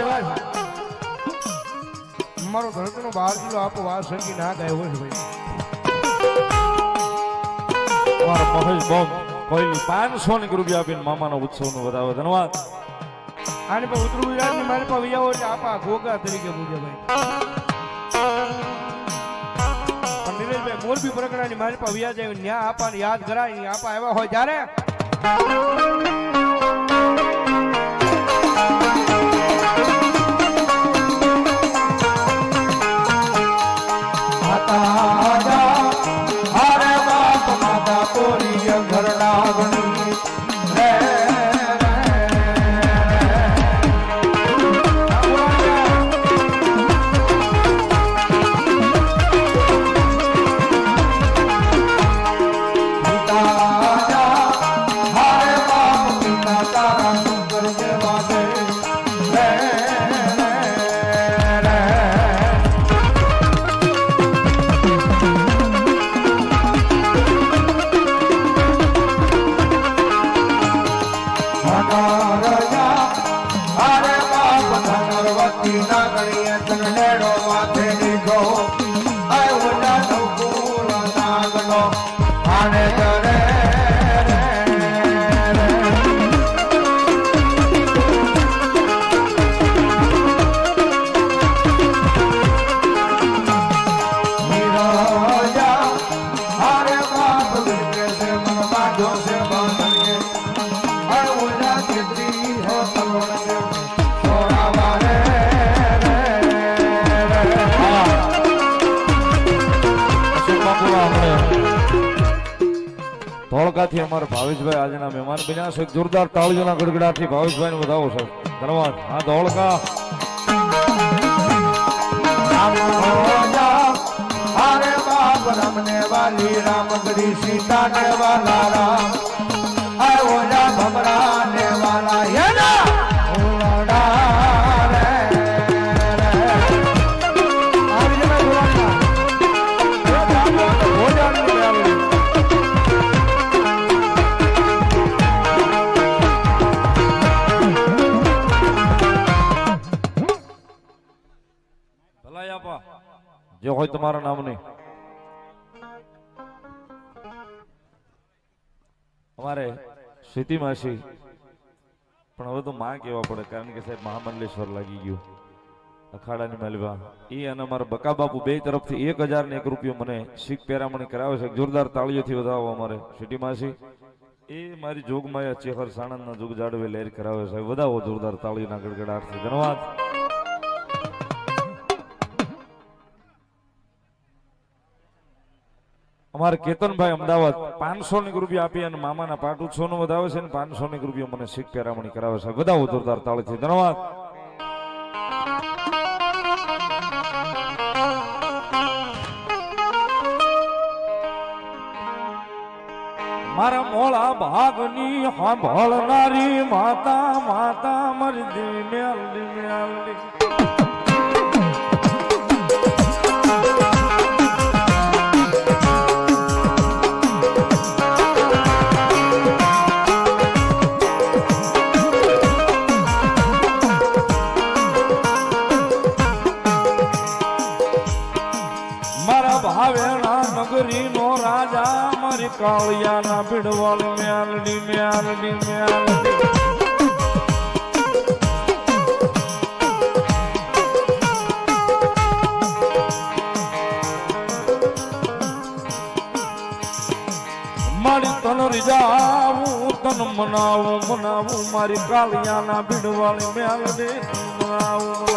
આવ્યા છે મારો ધડકનો બાર કિલો આપો વાર સંગી ના ગાય હોય ભાઈ. મારો મહેશ બોમ કોઈની પાંચસો ની રૂપિયા આપીને મામાનો ઉત્સવ નો વધાવો ધન્યવાદ. આને પર ઉતરુ ગુજરાતની મારી પાસે વિયાવો એટલે આપા ગોગા તરીકે પૂજે ભાઈ. પણ નિલેશભાઈ મોરબી પ્રકરણની મારી પાસે વ્યાજ આવી ન્યા આપાને યાદ કરાય આપા આવ્યા હોય ત્યારે. મનોરજા હરે બાપ ધનવતી નાગણીએ ચંડેડો ધોળકાથી અમારા ભાવેશભાઈ આજના મહેમાન બન્યા છે. જોરદાર તાળીઓના ગડગડાટથી ભાવેશભાઈ ને વધાવો છે. ધન્યવાદ. હા, ધોળકા. રામ ગરી સીતા ને રામ જે હોય તમારા નામની. અમારે સીતી માસી, પણ હવે તો માં કેવા પડે, કારણ કે સાહેબ મહામંડલેશ્વર લાગી ગયું. અખાડાની માલવા. એ અને અમારા બકા બાપુ બે તરફથી એક હજાર ને એક રૂપિયો મને શીખ પેરામણી કરાવે છે. જોરદાર તાળીઓથી વધાવો અમારે સીટી માસી. એ મારી જોગમાયા ચેહર સાણંદના જોગ જાડવે લહેર કરાવે છે. વધાવો જોરદાર તાળીઓના ગડગડાટથી ધન્યવાદ. અમારે કેતનભાઈ અમદાવાદ પાંચસો ની રૂપિયા આપી અને મામાના પાટ ઉત્સવ નો વધાવે છે ને પાંચસો ની રૂપિયા મને શીખ પેરામણી કરાવે છે. વધાવો જોરદાર તાળીથી ધન્યવાદ. મારા મોળા ભાગની સાંભળનારી માતા માતા મરજી મેલડી મેલડી કાળિયાના ભીડવાલ મ્યાલડી મ્યાલડી મ્યાલડી. મારી તન રીજાવું, તન મનાવું મનાવું. મારી કાળિયાના બિડવાળી મ્યાલડી મનાવું.